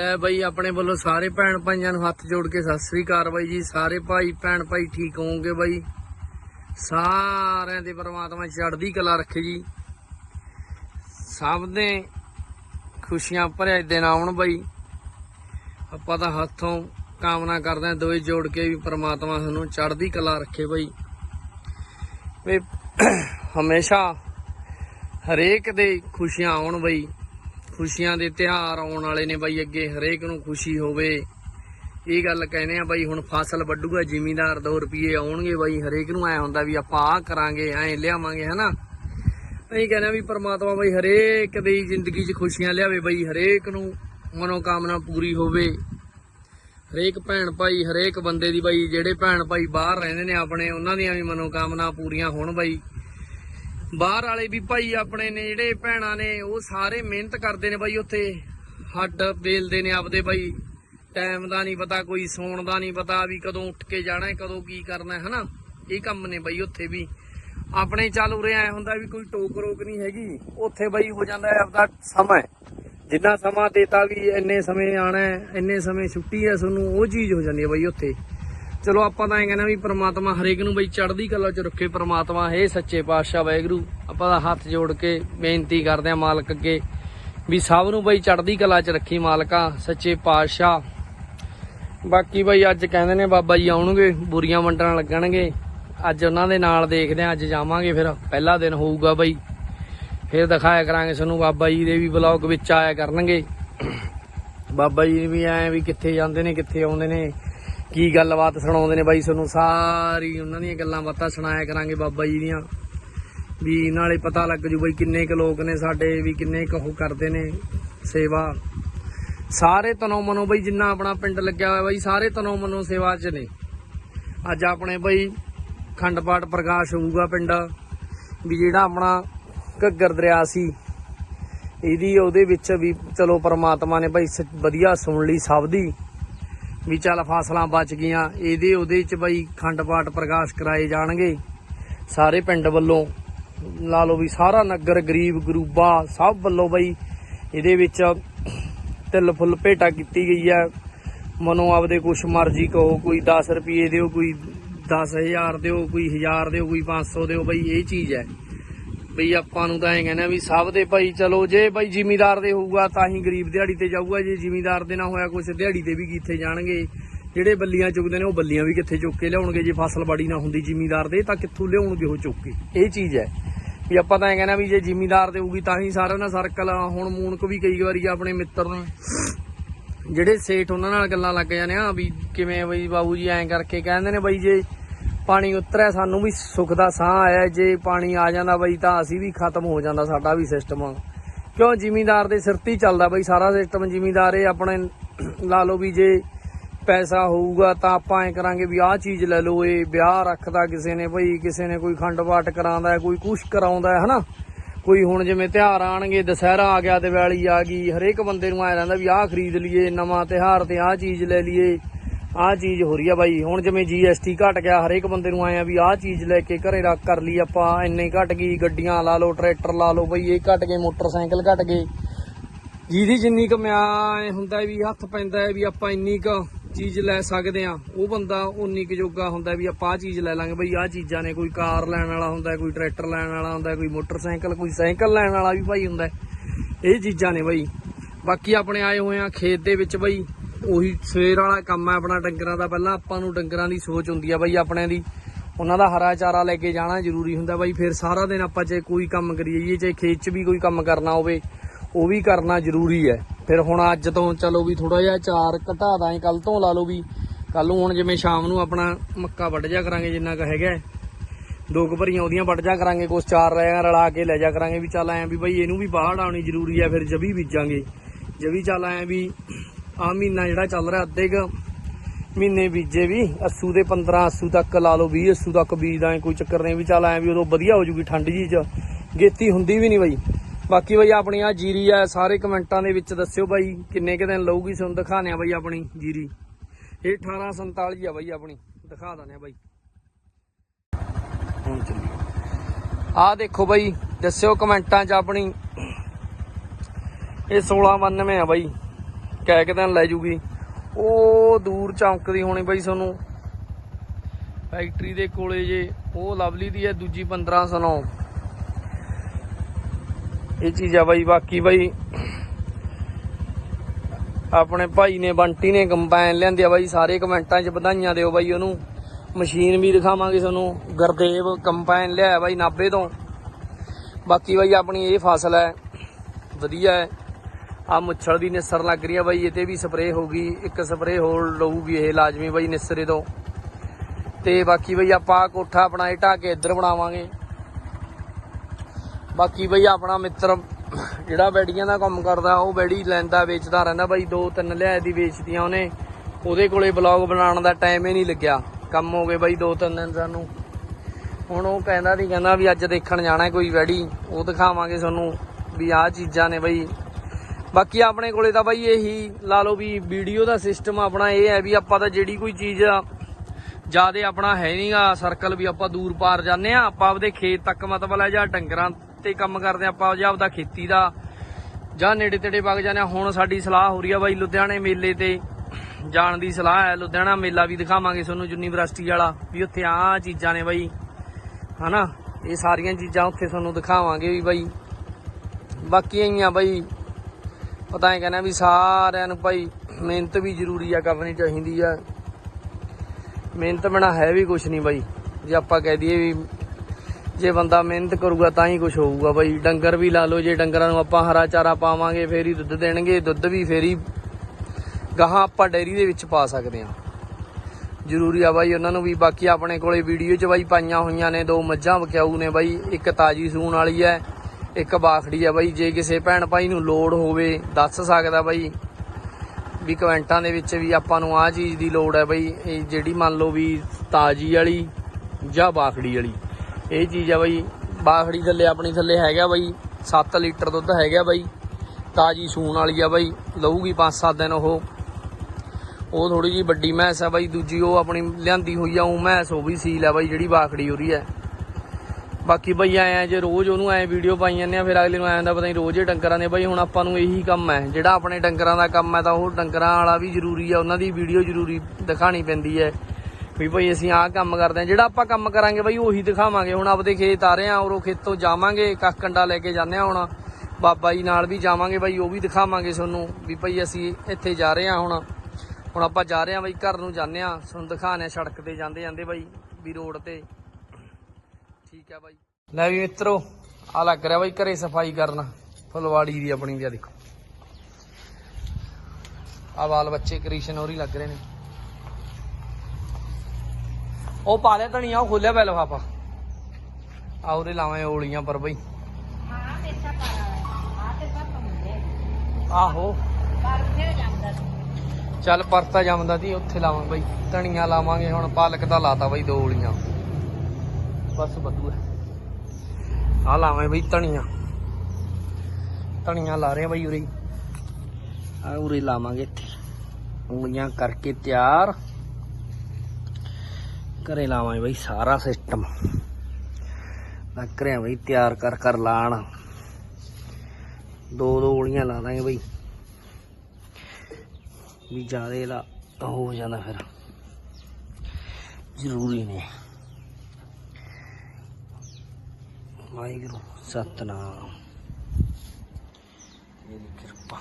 ਲੈ ਬਾਈ, ਆਪਣੇ ਵੱਲੋਂ ਸਾਰੇ ਭੈਣ ਭਾਈਆਂ ਨੂੰ ਹੱਥ ਜੋੜ ਕੇ ਸਤਿ ਸ੍ਰੀ ਅਕਾਲ ਬਾਈ ਜੀ। ਸਾਰੇ ਭਾਈ, ਭੈਣ ਭਾਈ ਠੀਕ ਹੋਵੋਗੇ ਬਾਈ? ਸਾਰਿਆਂ ਦੇ ਪਰਮਾਤਮਾ ਚੜ੍ਹਦੀ ਕਲਾ ਰੱਖੇ ਜੀ। ਸਭ ਦੇ ਖੁਸ਼ੀਆਂ ਭਰਿਆ ਦਿਨ ਆਉਣ ਬਾਈ। ਆਪਾਂ ਤਾਂ ਹੱਥੋਂ ਕਾਮਨਾ ਕਰਦੇ ਹਾਂ ਦੋਏ ਜੋੜ ਕੇ ਵੀ ਪਰਮਾਤਮਾ ਸਾਨੂੰ ਚੜ੍ਹਦੀ ਕਲਾ ਰੱਖੇ ਬਾਈ। ਵੀ ਹਮੇਸ਼ਾ ਹਰੇਕ ਦੇ ਖੁਸ਼ੀਆਂ ਆਉਣ ਬਈ। ਖੁਸ਼ੀਆਂ ਦੇ ਤਿਉਹਾਰ ਆਉਣ ਵਾਲੇ ਨੇ ਬਾਈ ਅੱਗੇ ਹਰੇਕ ਨੂੰ ਖੁਸ਼ੀ ਹੋਵੇ। ਇਹ ਗੱਲ ਕਹਿੰਦੇ ਆ ਬਾਈ ਹੁਣ ਫਸਲ ਵੱਢੂਗਾ, ਜ਼ਿਮੀਂਦਾਰ 2 ਰੁਪਏ ਆਉਣਗੇ ਬਾਈ, ਹਰੇਕ ਨੂੰ ਐ ਹੁੰਦਾ ਵੀ ਆਪਾਂ ਆਹ ਕਰਾਂਗੇ, ਐ ਲਿਆਵਾਂਗੇ, ਹਨਾ? ਅਸੀਂ ਕਹਿੰਦੇ ਆ ਵੀ ਪਰਮਾਤਮਾ ਬਾਈ ਹਰੇਕ ਦੀ ਜ਼ਿੰਦਗੀ 'ਚ ਖੁਸ਼ੀਆਂ ਲਿਆਵੇ ਬਾਈ, ਹਰੇਕ ਨੂੰ ਮਨੋਕਾਮਨਾ ਪੂਰੀ ਹੋਵੇ। ਹਰੇਕ ਭੈਣ ਭਾਈ, ਹਰੇਕ ਬੰਦੇ ਦੀ ਬਾਈ, ਜਿਹੜੇ ਭੈਣ ਭਾਈ ਬਾਹਰ ਰਹਿੰਦੇ ਨੇ ਆਪਣੇ, ਉਹਨਾਂ ਦੀਆਂ ਵੀ ਮਨੋਕਾਮਨਾ ਪੂਰੀਆਂ ਹੋਣ ਬਾਈ। ਬਾਹਰ ਵਾਲੇ ਵੀ ਭਾਈ ਆਪਣੇ ਨੇ, ਜਿਹੜੇ ਭੈਣਾਂ ਨੇ, ਉਹ ਸਾਰੇ ਮਿਹਨਤ ਕਰਦੇ ਨੇ ਬਾਈ ਉੱਥੇ। ਹੱਡ ਬੇਲਦੇ ਨੇ ਆਪਦੇ ਬਾਈ। ਟਾਈਮ ਦਾ ਨਹੀਂ ਪਤਾ, ਕੋਈ ਸੌਣ ਦਾ ਨਹੀਂ ਪਤਾ ਵੀ ਕਦੋਂ ਉੱਠ ਕੇ ਜਾਣਾ ਹੈ ਕਦੋਂ ਕੀ ਕਰਨਾ ਹੈ ਹਨਾ? ਇਹ ਕੰਮ ਨੇ ਬਾਈ ਉੱਥੇ ਵੀ। ਆਪਣੇ ਚੱਲ ਉਰੇ ਐ ਹੁੰਦਾ ਵੀ ਕੋਈ ਟੋਕ ਰੋਕ ਨਹੀਂ ਹੈਗੀ। ਉੱਥੇ ਬਾਈ ਹੋ ਜਾਂਦਾ ਹੈ ਆਪਦਾ ਸਮਾਂ। ਜਿੰਨਾ ਸਮਾਂ ਦੇਤਾ ਵੀ ਇੰਨੇ ਸਮੇਂ ਆਣਾ ਹੈ, ਇੰਨੇ ਸਮੇਂ ਛੁੱਟੀ ਹੈ, ਤੁਹਾਨੂੰ ਉਹ ਚੀਜ਼ ਹੋ ਜਾਂਦੀ ਹੈ ਬਾਈ ਉੱਥੇ। ਚਲੋ ਆਪਾਂ ਤਾਂ ਐਂ ਕਹਿੰਦੇ ਵੀ ਪ੍ਰਮਾਤਮਾ ਹਰੇਕ ਨੂੰ ਬਈ ਚੜ੍ਹਦੀ ਕਲਾ 'ਚ ਰੱਖੇ ਪ੍ਰਮਾਤਮਾ, ਹੈ ਸੱਚੇ ਪਾਤਸ਼ਾਹ ਵਾਹਿਗੁਰੂ। ਆਪਾਂ ਦਾ ਹੱਥ ਜੋੜ ਕੇ ਬੇਨਤੀ ਕਰਦੇ ਆ ਮਾਲਕ ਅੱਗੇ ਵੀ ਸਭ ਨੂੰ ਬਈ ਚੜ੍ਹਦੀ ਕਲਾ 'ਚ ਰੱਖੀ ਮਾਲਕਾ, ਸੱਚੇ ਪਾਤਸ਼ਾਹ। ਬਾਕੀ ਬਈ ਅੱਜ ਕਹਿੰਦੇ ਨੇ ਬਾਬਾ ਜੀ ਆਉਣਗੇ, ਬੁਰੀਆਂ ਵੰਡਣ ਲੱਗਣਗੇ। ਅੱਜ ਉਹਨਾਂ ਦੇ ਨਾਲ ਦੇਖਦੇ ਆ ਅੱਜ ਜਾਵਾਂਗੇ ਫਿਰ। ਪਹਿਲਾ ਦਿਨ ਹੋਊਗਾ ਬਈ। ਫਿਰ ਦਿਖਾਇਆ ਕਰਾਂਗੇ ਸਾਨੂੰ ਬਾਬਾ ਜੀ ਦੇ ਵੀ ਬਲੌਗ ਵਿੱਚ ਆਇਆ ਕਰਨਗੇ। ਬਾਬਾ ਜੀ ਵੀ ਐ ਵੀ ਕਿੱਥੇ ਜਾਂਦੇ ਨੇ, ਕਿੱਥੇ ਆਉਂਦੇ ਨੇ। ਕੀ ਗੱਲਬਾਤ ਸੁਣਾਉਂਦੇ ਨੇ ਬਾਈ ਤੁਹਾਨੂੰ? ਸਾਰੀ ਉਹਨਾਂ ਦੀਆਂ ਗੱਲਾਂ ਬਾਤਾਂ ਸੁਣਾਇਆ ਕਰਾਂਗੇ ਬਾਬਾ ਜੀ ਦੀਆਂ। ਵੀ ਨਾਲੇ ਪਤਾ ਲੱਗ ਜੂ ਬਾਈ ਕਿੰਨੇ ਕੁ ਲੋਕ ਨੇ ਸਾਡੇ, ਵੀ ਕਿੰਨੇ ਕੁ ਉਹ ਕਰਦੇ ਨੇ ਸੇਵਾ। ਸਾਰੇ ਤਨੋਂ ਮਨੋਂ ਬਾਈ ਜਿੰਨਾ ਆਪਣਾ ਪਿੰਡ ਲੱਗਿਆ ਹੋਇਆ ਬਾਈ, ਸਾਰੇ ਤਨੋਂ ਮਨੋਂ ਸੇਵਾ 'ਚ ਨੇ। ਅੱਜ ਆਪਣੇ ਬਾਈ ਖੰਡ ਪਾਠ ਪ੍ਰਕਾਸ਼ ਹੋਊਗਾ ਪਿੰਡ। ਵੀ ਜਿਹੜਾ ਆਪਣਾ ਘੱਗਰ ਦਰਿਆ ਸੀ, ਇਹਦੀ ਉਹਦੇ ਵਿੱਚ ਵੀ ਚਲੋ ਪਰਮਾਤਮਾ ਨੇ ਭਾਈ ਸ- ਵਧੀਆ ਸੁਣ ਲਈ ਸਭ ਦੀ। ਵੀ ਚੱਲ ਫਸਲਾਂ ਬਚ ਗਈਆਂ, ਇਹਦੇ ਉਹਦੇ ਚ ਬਈ ਖੰਡ ਪਾਠ ਪ੍ਰਕਾਸ਼ ਕਰਾਏ ਜਾਣਗੇ। ਸਾਰੇ ਪਿੰਡ ਵੱਲੋਂ, ਲਾ ਲਓ ਵੀ ਸਾਰਾ ਨਗਰ, ਗਰੀਬ, ਗਰੂਬਾ, ਸਭ ਵੱਲੋਂ ਬਈ ਇਹਦੇ ਵਿੱਚ ਤਿਲ ਫੁੱਲ ਭੇਟਾ ਕੀਤੀ ਗਈ ਹੈ। ਮਨੋਂ ਆਪਦੇ ਕੁਛ ਮਰਜ਼ੀ ਕਹੋ, ਕੋਈ 10 ਰੁਪਏ ਦਿਓ, ਕੋਈ 10000 ਦਿਓ, ਕੋਈ 1000 ਦਿਓ, ਕੋਈ 500 ਦਿਓ, ਬਈ ਇਹ ਚੀਜ਼ ਹੈ। ਬਈ ਆਪਾਂ ਨੂੰ ਤਾਂ ਐਂ ਕਹਿੰਦੇ ਆ ਵੀ ਸਭ ਦੇ ਭਾਈ ਚਲੋ, ਜੇ ਭਾਈ ਜ਼ਿਮੀਦਾਰ ਦੇ ਹੋਊਗਾ ਤਾਂ ਹੀ ਗਰੀਬ ਦਿਹਾੜੀ ਤੇ ਜਾਊਗਾ, ਜੇ ਜ਼ਿਮੀਦਾਰ ਦੇ ਨਾ ਹੋਇਆ ਕੁਛ ਦਿਹਾੜੀ ਤੇ ਵੀ ਕਿੱਥੇ ਜਾਣਗੇ? ਜਿਹੜੇ ਬੱਲੀਆਂ ਚੁੱਕਦੇ ਨੇ ਉਹ ਬੱਲੀਆਂ ਵੀ ਕਿੱਥੇ ਚੁੱਕ ਕੇ ਲਿਆਉਣਗੇ? ਜੇ ਫਸਲ ਬਾੜੀ ਨਾ ਹੁੰਦੀ ਜ਼ਿਮੀਦਾਰ ਦੇ, ਤਾਂ ਕਿੱਥੋਂ ਲਿਆਉਣਗੇ ਉਹ ਚੁੱਕ ਕੇ? ਇਹ ਚੀਜ਼ ਹੈ। ਵੀ ਆਪਾਂ ਤਾਂ ਐਂ ਕਹਿੰਦੇ ਆ ਵੀ ਜੇ ਜ਼ਿਮੀਦਾਰ ਦੇ ਹੋਊਗੀ ਤਾਂ ਹੀ ਸਾਰਾ ਨਾ ਸਰਕਲ ਹੁਣ ਮੂਨਕ ਵੀ ਕਈ ਵਾਰੀ ਆਪਣੇ ਮਿੱਤਰ ਨੇ, ਜਿਹੜੇ ਸੇਠ ਉਹਨਾਂ ਨਾਲ ਗੱਲਾਂ ਲੱਗ ਜਾਂਦੇ ਆ ਵੀ ਕਿਵੇਂ ਬਈ ਬਾਬੂ ਜੀ ਐਂ ਕਰਕੇ ਕਹਿੰਦੇ ਨੇ ਬਈ ਜੇ ਪਾਣੀ ਉਤਰਿਆ ਸਾਨੂੰ ਵੀ ਸੁੱਖ ਦਾ ਸਾਹ ਆਇਆ। ਜੇ ਪਾਣੀ ਆ ਜਾਂਦਾ ਬਈ, ਤਾਂ ਅਸੀਂ ਵੀ ਖਤਮ ਹੋ ਜਾਂਦਾ ਸਾਡਾ ਵੀ ਸਿਸਟਮ ਕਿਉਂ? ਜ਼ਿਮੀਂਦਾਰ ਦੇ ਸਿਰ ਤੇ ਚੱਲਦਾ ਬਈ, ਸਾਰਾ ਸਿਸਟਮ ਜ਼ਿਮੀਂਦਾਰ ਇਹ ਆਪਣੇ ਲਾ ਲਓ ਵੀ ਜੇ ਪੈਸਾ ਹੋਊਗਾ ਤਾਂ ਆਪਾਂ ਐ ਕਰਾਂਗੇ ਵੀ ਆਹ ਚੀਜ਼ ਲੈ ਲਓ, ਇਹ ਵਿਆਹ ਰੱਖਦਾ ਕਿਸੇ ਨੇ ਬਈ, ਕਿਸੇ ਨੇ ਕੋਈ ਖੰਡ ਪਾਠ ਕਰਾਉਂਦਾ, ਕੋਈ ਕੁਛ ਕਰਾਉਂਦਾ ਹੈ ਹਨਾ? ਕੋਈ ਹੁਣ ਜਿਵੇਂ ਤਿਉਹਾਰ ਆਣਗੇ ਦੁਸਹਿਰਾ ਆ ਗਿਆ, ਦੀਵਾਲੀ ਆ ਗਈ, ਹਰੇਕ ਬੰਦੇ ਨੂੰ ਐ ਰਹਿੰਦਾ ਵੀ ਆਹ ਖਰੀਦ ਲਈਏ, ਨਵਾਂ ਤਿਉਹਾਰ ਤੇ ਆਹ ਚੀਜ਼ ਲੈ ਲਈਏ। ਆਹ ਚੀਜ਼ ਹੋ ਰਹੀ ਆ ਬਾਈ। ਹੁਣ ਜਿਵੇਂ ਜੀਐਸਟੀ ਘਟ ਗਿਆ, ਹਰੇਕ ਬੰਦੇ ਨੂੰ ਆਇਆ ਵੀ ਆਹ ਚੀਜ਼ ਲੈ ਕੇ ਘਰੇ ਰੱਖ ਕਰ ਲਈ ਆਪਾਂ। ਇੰਨੇ ਘਟ ਗਈ, ਗੱਡੀਆਂ ਲਾ ਲਓ, ਟਰੈਕਟਰ ਲਾ ਲਓ ਬਈ, ਇਹ ਘਟ ਗਏ, ਮੋਟਰਸਾਈਕਲ ਘਟ ਗਏ। ਜਿਹਦੀ ਜਿੰਨੀ ਕੁ ਮਿਆ ਹੁੰਦਾ ਵੀ ਹੱਥ ਪੈਂਦਾ ਵੀ ਆਪਾਂ ਇੰਨੀ ਕੁ ਚੀਜ਼ ਲੈ ਸਕਦੇ ਆ ਉਹ ਬੰਦਾ ਉਨੀ ਕੁ ਜੋਗਾ ਹੁੰਦਾ ਵੀ ਆਪਾਂ ਆਹ ਚੀਜ਼ ਲੈ ਲਾਂਗੇ। ਬਈ ਆਹ ਚੀਜ਼ਾਂ ਨੇ, ਕੋਈ ਕਾਰ ਲੈਣ ਵਾਲਾ ਹੁੰਦਾ, ਕੋਈ ਟਰੈਕਟਰ ਲੈਣ ਵਾਲਾ ਹੁੰਦਾ, ਕੋਈ ਮੋਟਰਸਾਈਕਲ, ਕੋਈ ਸਾਈਕਲ ਲੈਣ ਵਾਲਾ ਵੀ ਭਾਈ ਹੁੰਦਾ। ਇਹ ਚੀਜ਼ਾਂ ਨੇ ਬਈ। ਬਾਕੀ ਆਪਣੇ ਆਏ ਹੋਏ ਆ ਖੇਤ ਦੇ ਵਿੱਚ ਬਈ ਉਹੀ ਸਵੇਰ ਵਾਲਾ ਕੰਮ ਹੈ ਆਪਣਾ ਡੰਗਰਾਂ ਦਾ ਪਹਿਲਾਂ ਆਪਾਂ ਨੂੰ ਡੰਗਰਾਂ ਦੀ ਸੋਚ ਹੁੰਦੀ ਆ ਬਈ ਆਪਣਿਆਂ ਦੀ। ਉਹਨਾਂ ਦਾ ਹਰਾ ਚਾਰਾ ਲੈ ਕੇ ਜਾਣਾ ਜ਼ਰੂਰੀ ਹੁੰਦਾ ਬਾਈ, ਫਿਰ ਸਾਰਾ ਦਿਨ ਆਪਾਂ ਚਾਹੇ ਕੋਈ ਕੰਮ ਕਰੀਏ ਚਾਹੇ ਖੇਤ 'ਚ ਵੀ ਕੋਈ ਕੰਮ ਕਰਨਾ ਹੋਵੇ, ਉਹ ਵੀ ਕਰਨਾ ਜ਼ਰੂਰੀ ਹੈ। ਫਿਰ ਹੁਣ ਅੱਜ ਤੋਂ ਚਲੋ ਵੀ ਥੋੜਾ ਜਿਹਾ ਚਾਰ ਘਟਾ ਦਾਂ ਕੱਲ ਤੋਂ ਲਾ ਲਓ ਵੀ। ਕੱਲ ਨੂੰ ਹੁਣ ਜਿਵੇਂ ਸ਼ਾਮ ਨੂੰ ਆਪਣਾ ਮੱਕਾ ਵੱਢ ਜਾ ਕਰਾਂਗੇ ਜਿੰਨਾ ਕੁ ਹੈਗਾ ਹੈ। ਦੋ ਕੁ ਭਰੀਆਂ ਉਹਦੀਆਂ ਵੱਢ ਜਾ ਕਰਾਂਗੇ, ਕੁਛ ਚਾਰ ਰਹਿ ਰਲਾ ਕੇ ਲੈ ਜਾ ਕਰਾਂਗੇ ਵੀ ਚੱਲ ਐਂ ਵੀ ਬਈ ਇਹਨੂੰ ਵੀ ਬਾਹਰ ਆਉਣੀ ਜ਼ਰੂਰੀ ਹੈ, ਫਿਰ ਜਵੀ ਬੀਜਾਂਗੇ। ਜਵੀ ਚੱਲ ਐਂ ਵੀ ਆ ਮਹੀਨਾ ਜਿਹੜਾ ਚੱਲ ਰਿਹਾ, ਅੱਧੇ ਕ ਮਹੀਨੇ ਬੀਜੇ ਵੀ, ਅੱਸੂ ਦੇ 15 ਅੱਸੂ ਤੱਕ ਲਾ ਲਓ 20 ਅੱਸੂ ਤੱਕ ਬੀਜਦਾ ਐ ਕੋਈ ਚੱਕਰ ਨਹੀਂ ਵੀ ਚੱਲ ਐਂ ਵੀ ਉਦੋਂ ਵਧੀਆ ਹੋ ਜੂਗੀ ਠੰਡ ਜੀ ਚ। ਗੇਤੀ ਹੁੰਦੀ ਵੀ ਨਹੀਂ ਬਈ। ਬਾਕੀ ਬਈ ਆਪਣੀ ਆ ਜੀਰੀ ਆ, ਸਾਰੇ ਕਮੈਂਟਾਂ ਦੇ ਵਿੱਚ ਦੱਸਿਓ ਬਾਈ ਕਿੰਨੇ ਕੁ ਦਿਨ ਲਊਗੀ ਤੁਹਾਨੂੰ ਦਿਖਾਣੇ ਆ ਬਾਈ ਆਪਣੀ ਜੀਰੀ। ਇਹ 1847 ਆ ਬਾਈ ਆਪਣੀ, ਦਿਖਾ ਦਨੇ ਆ ਬਾਈ। ਹੁਣ ਚੱਲੀਏ। ਆ ਦੇਖੋ ਬਾਈ, ਦੱਸਿਓ ਕਮੈਂਟਾਂ 'ਚ ਆਪਣੀ। ਇਹ 1692 ਆ ਬਾਈ। ਕਹਿ ਕੇ ਤਾਂ ਲੈ ਜੂਗੀ। ਉਹ ਦੂਰ ਚੌਂਕਦੀ ਹੋਣੀ ਬਾਈ ਤੁਹਾਨੂੰ ਫੈਕਟਰੀ ਦੇ ਕੋਲੇ ਜੇ, ਉਹ ਲਵਲੀ ਦੀ ਹੈ, ਦੂਜੀ 1509 ਇਹ ਚੀਜ਼ ਆ ਬਾਈ, ਬਾਕੀ ਬਾਈ, ਆਪਣੇ ਭਾਈ ਨੇ, ਬੰਟੀ ਨੇ ਕੰਬਾਈਨ ਲਿਆਂਦੀ ਆ ਬਾਈ, ਸਾਰੇ ਕਮੈਂਟਾਂ 'ਚ ਵਧਾਈਆਂ ਦਿਓ ਬਾਈ ਉਹਨੂੰ। ਮਸ਼ੀਨ ਵੀ ਦਿਖਾਵਾਂਗੇ ਤੁਹਾਨੂੰ। ਗੁਰਦੇਵ ਕੰਬਾਈਨ ਲਿਆਇਆ ਬਾਈ ਨਾਬੇ ਤੋਂ। ਬਾਕੀ ਬਾਈ ਆਪਣੀ ਇਹ ਫਸਲ ਹੈ, ਵਧੀਆ ਹੈ। ਆ ਮੁੱਛਲ ਦੀ ਨਿਸਰ ਲੱਗ ਰਹੀ ਆ ਬਾਈ, ਇਹ ਤੇ ਵੀ ਸਪਰੇਅ ਹੋਊਗੀ ਇੱਕ ਸਪਰੇਅ ਹੋਰ ਲਊਗੀ ਇਹ ਲਾਜ਼ਮੀ ਬਾਈ ਨਿਸਰੇ ਤੋਂ। ਤੇ ਬਾਕੀ ਬਈ ਆਪਾਂ ਕੋਠਾ ਆਪਣਾ ਇਹ ਢਾ ਕੇ ਇੱਧਰ ਬਣਾਵਾਂਗੇ। ਬਾਕੀ ਬਈ ਆਪਣਾ ਮਿੱਤਰ ਜਿਹੜਾ ਬੈੜੀਆਂ ਦਾ ਕੰਮ ਕਰਦਾ, ਉਹ ਬੈੜੀ ਲੈਂਦਾ, ਵੇਚਦਾ ਰਹਿੰਦਾ ਬਾਈ, ਦੋ ਤਿੰਨ ਲਿਆਏ ਦੀ ਵੇਚਦੀਆਂ ਉਹਨੇ। ਉਹਦੇ ਕੋਲੇ ਬਲੌਗ ਬਣਾਉਣ ਦਾ ਟਾਈਮ ਹੀ ਨਹੀਂ ਲੱਗਿਆ। ਕੰਮ ਹੋ ਗਏ ਬਾਈ ਦੋ ਤਿੰਨ ਦਿਨ ਸਾਨੂੰ। ਹੁਣ ਉਹ ਕਹਿੰਦਾ ਸੀ ਕਹਿੰਦਾ ਵੀ ਅੱਜ ਦੇਖਣ ਜਾਣਾ ਕੋਈ ਬੈੜੀ ਉਹ ਦਿਖਾਵਾਂਗੇ ਤੁਹਾਨੂੰ ਵੀ ਆਹ ਚੀਜ਼ਾਂ ਨੇ ਬਈ। ਬਾਕੀ ਆਪਣੇ ਕੋਲੇ ਤਾਂ ਬਾਈ ਇਹੀ ਲਾ ਲਓ ਵੀ ਵੀਡੀਓ ਦਾ ਸਿਸਟਮ ਆਪਣਾ ਇਹ ਹੈ ਵੀ ਆਪਾਂ ਤਾਂ ਜਿਹੜੀ ਕੋਈ ਚੀਜ਼ ਜਿਆਦੇ ਆਪਣਾ ਹੈ ਨਹੀਂਗਾ ਸਰਕਲ ਵੀ ਆਪਾਂ ਦੂਰ ਪਾਰ ਜਾਂਦੇ ਆ ਆਪਾਂ ਆਪਦੇ ਖੇਤ ਤੱਕ ਮਤਲਬ ਹੈ ਜਾਂ ਡੰਗਰਾਂ ਤੇ ਕੰਮ ਕਰਦੇ ਆ ਆਪਾਂ ਜਾਂ ਆਪਦਾ ਖੇਤੀ ਦਾ ਜਾਂ ਨੇੜੇ ਤੇੜੇ ਵਗ ਜਾਂਦੇ ਆ ਹੁਣ ਸਾਡੀ ਸਲਾਹ ਹੋ ਰਹੀ ਆ ਬਾਈ ਲੁਧਿਆਣੇ ਮੇਲੇ ਤੇ ਜਾਣ ਦੀ ਸਲਾਹ ਹੈ। ਲੁਧਿਆਣਾ ਮੇਲਾ ਵੀ ਦਿਖਾਵਾਂਗੇ ਤੁਹਾਨੂੰ, ਯੂਨੀਵਰਸਿਟੀ ਵਾਲਾ, ਵੀ ਉੱਥੇ ਆਹ ਚੀਜ਼ਾਂ ਨੇ ਬਾਈ, ਹਨਾ? ਇਹ ਸਾਰੀਆਂ ਚੀਜ਼ਾਂ ਉੱਥੇ ਤੁਹਾਨੂੰ ਦਿਖਾਵਾਂਗੇ ਵੀ ਬਾਈ। ਬਾਕੀ ਆਈਆਂ ਬਾਈ ਉਹ ਤਾਂ ਇਹ ਕਹਿੰਦਾ ਵੀ ਸਾਰਿਆਂ ਨੂੰ ਭਾਈ ਮਿਹਨਤ ਵੀ ਜ਼ਰੂਰੀ ਆ, ਕਰਨੀ ਚਾਹੀਦੀ ਆ। ਮਿਹਨਤ ਬਿਨਾ ਹੈ ਵੀ ਕੁਝ ਨਹੀਂ ਬਾਈ। ਜੇ ਆਪਾਂ ਕਹਿ ਦਈਏ ਵੀ ਜੇ ਬੰਦਾ ਮਿਹਨਤ ਕਰੂਗਾ ਤਾਂ ਹੀ ਕੁਝ ਹੋਊਗਾ ਬਾਈ। ਡੰਗਰ ਵੀ ਲਾ ਲਓ, ਜੇ ਡੰਗਰਾਂ ਨੂੰ ਆਪਾਂ ਹਰਾ ਚਾਰਾ ਪਾਵਾਂਗੇ, ਫੇਰ ਹੀ ਦੁੱਧ ਦੇਣਗੇ, ਦੁੱਧ ਵੀ ਫੇਰ ਹੀ ਗਾਹਾਂ ਆਪਾਂ ਡੈਰੀ ਦੇ ਵਿੱਚ ਪਾ ਸਕਦੇ ਹਾਂ। ਜ਼ਰੂਰੀ ਆ ਬਾਈ ਉਹਨਾਂ ਨੂੰ ਵੀ, ਬਾਕੀ ਆਪਣੇ ਕੋਲੇ ਵੀਡੀਓ 'ਚ ਬਾਈ ਪਾਈਆਂ ਹੋਈਆਂ ਨੇ, ਦੋ ਮੱਝਾਂ ਵਕਿਆਊ ਨੇ ਬਾਈ, ਇੱਕ ਤਾਜੀ ਸੂਣ ਵਾਲੀ ਹੈ। ਇੱਕ ਬਾਖੜੀ ਆ ਬਾਈ, ਜੇ ਕਿਸੇ ਭੈਣ ਭਾਈ ਨੂੰ ਲੋੜ ਹੋਵੇ, ਦੱਸ ਸਕਦਾ ਬਾਈ। ਵੀ ਕਮੈਂਟਾਂ ਦੇ ਵਿੱਚ ਵੀ ਆਪਾਂ ਨੂੰ ਆਹ ਚੀਜ਼ ਦੀ ਲੋੜ ਹੈ ਬਈ, ਇਹ ਜਿਹੜੀ ਮੰਨ ਲਓ ਵੀ ਤਾਜੀ ਵਾਲੀ ਜਾਂ ਬਾਖੜੀ ਵਾਲੀ। ਇਹ ਚੀਜ਼ ਆ ਬਾਈ, ਬਾਖੜੀ ਥੱਲੇ ਆਪਣੀ ਥੱਲੇ ਹੈਗਾ ਬਈ 7 ਲੀਟਰ ਦੁੱਧ ਹੈਗਾ ਬਾਈ। ਤਾਜੀ ਸੂਣ ਵਾਲੀ ਆ ਬਾਈ, ਲਊਗੀ 5-7 ਦਿਨ ਉਹ। ਉਹ ਥੋੜੀ ਜੀ ਵੱਡੀ ਮੈਸ ਆ ਬਈ, ਦੂਜੀ ਉਹ ਆਪਣੀ ਲਿਆਂਦੀ ਹੋਈ ਆ, ਉਹ ਮੈਸ ਉਹ ਵੀ ਸੀਲ ਆ ਬਈ, ਜਿਹੜੀ ਬਾਖੜੀ ਹੋ ਰਹੀ ਹੈ ਬਾਕੀ ਬਈ ਆਏ ਜੇ ਰੋਜ਼ ਉਹਨੂੰ ਐ ਵੀਡੀਓ ਪਾਈ ਜਾਂਦੇ ਆ, ਫਿਰ ਅਗਲੇ ਨੂੰ ਐਂ ਦਾ ਪਤਾ ਨਹੀਂ ਰੋਜ਼ ਹੀ ਡੰਗਰਾਂ ਦੇ, ਬਈ ਹੁਣ ਆਪਾਂ ਨੂੰ ਇਹੀ ਕੰਮ ਹੈ। ਜਿਹੜਾ ਆਪਣੇ ਡੰਗਰਾਂ ਦਾ ਕੰਮ ਹੈ, ਤਾਂ ਉਹ ਡੰਗਰਾਂ ਵਾਲਾ ਵੀ ਜ਼ਰੂਰੀ ਆ, ਉਹਨਾਂ ਦੀ ਵੀਡੀਓ ਜ਼ਰੂਰੀ ਦਿਖਾਣੀ ਪੈਂਦੀ ਹੈ। ਵੀ ਭਈ ਅਸੀਂ ਆਹ ਕੰਮ ਕਰਦੇ ਆ ਜਿਹੜਾ ਆਪਾਂ ਕੰਮ ਕਰਾਂਗੇ ਬਈ, ਉਹੀ ਦਿਖਾਵਾਂਗੇ। ਹੁਣ ਆਪਦੇ ਖੇਤ ਆ ਰਹੇ ਆ ਔਰ ਉਹ ਖੇਤੋਂ ਜਾਵਾਂਗੇ, ਕੱਖ ਕੰਡਾ ਲੈ ਕੇ ਜਾਂਦੇ ਆ ਹੁਣ। ਬਾਬਾ ਜੀ ਨਾਲ ਵੀ ਜਾਵਾਂਗੇ ਬਈ, ਉਹ ਵੀ ਦਿਖਾਵਾਂਗੇ ਤੁਹਾਨੂੰ ਵੀ ਭਾਈ ਅਸੀਂ ਇੱਥੇ ਜਾ ਰਹੇ ਆ ਹੁਣ। ਹੁਣ ਆਪਾਂ ਜਾ ਰਹੇ ਆ ਬਈ, ਘਰ ਨੂੰ ਜਾਂਦੇ ਆ ਤੁਹਾਨੂੰ ਦਿਖਾਣੇ ਸੜਕ ਤੇ ਜਾਂਦੇ ਜਾਂਦੇ ਬਈ, ਵੀ ਰੋਡ ਤੇ। ਠੀਕ ਹੈ ਬਾਈ। ਲੈ ਵੀ ਮਿੱਤਰੋ ਆ ਲੱਗ ਰਿਹਾ ਬਾਈ ਘਰੇ ਸਫ਼ਾਈ ਕਰਨਾ। ਫੁਲਵਾੜੀ ਦੀ ਆਪਣੀ ਦੀ ਆ ਦੇਖੋ। ਆ ਬਾਲ ਬੱਚੇ ਕ੍ਰਿਸ਼ਨ ਹੋਰੀ ਲੱਗ ਰਹੇ ਨੇ। ਉਹ ਪਾ ਲਿਆ ਧਣੀਆਂ ਉਹ ਖੋਲਿਆ ਪੈ ਲਫਾਫਾ ਆ ਉਰੇ ਲਾਵਾਂ ਓਲੀਆਂ ਪਰ ਬਈ। ਆ। ਆਹੋ। ਚੱਲ ਪਰਤਾ ਜੰਮਦਾ ਦੀ ਉੱਥੇ ਲਾਵਾਂ ਬਈ। ਧਣੀਆਂ ਲਾਵਾਂਗੇ ਹੁਣ ਪਾਲਕ ਤਾਂ ਲਾਤਾ ਬਈ ਦੋ ਓਲੀਆਂ ਬਸ ਬੱਦੂ ਹੈ। ਆ ਲਾਵਾਂ ਬਈ ਧਣੀਆਂ ਧਣੀਆਂ ਲਾ ਰਹੇ ਆ ਬਈ ਉਰੇ ਆ ਉਰੇ ਲਾਵਾਂਗੇ ਇੱਥੇ। ਉਂਗਲੀਆਂ ਕਰਕੇ ਤਿਆਰ। ਘਰੇ ਲਾਵਾਂਗੇ ਬਈ ਸਾਰਾ ਸਿਸਟਮ ਲੱਗ ਰਿਹਾ ਬਈ ਤਿਆਰ ਕਰ ਕਰ ਲਾਣ। ਦੋ ਦੋ ਓਲੀਆਂ ਲਾ ਦਾਂਗੇ ਬਈ। ਵੀ ਜ਼ਿਆਦੇ ਲਾ ਹੋ ਜਾਂਦਾ ਫਿਰ। ਜ਼ਰੂਰੀ ਨੇ ਵਾਹਿਗੁਰੂ ਸਤਨਾਮ ਮੇਰੀ ਕਿਰਪਾ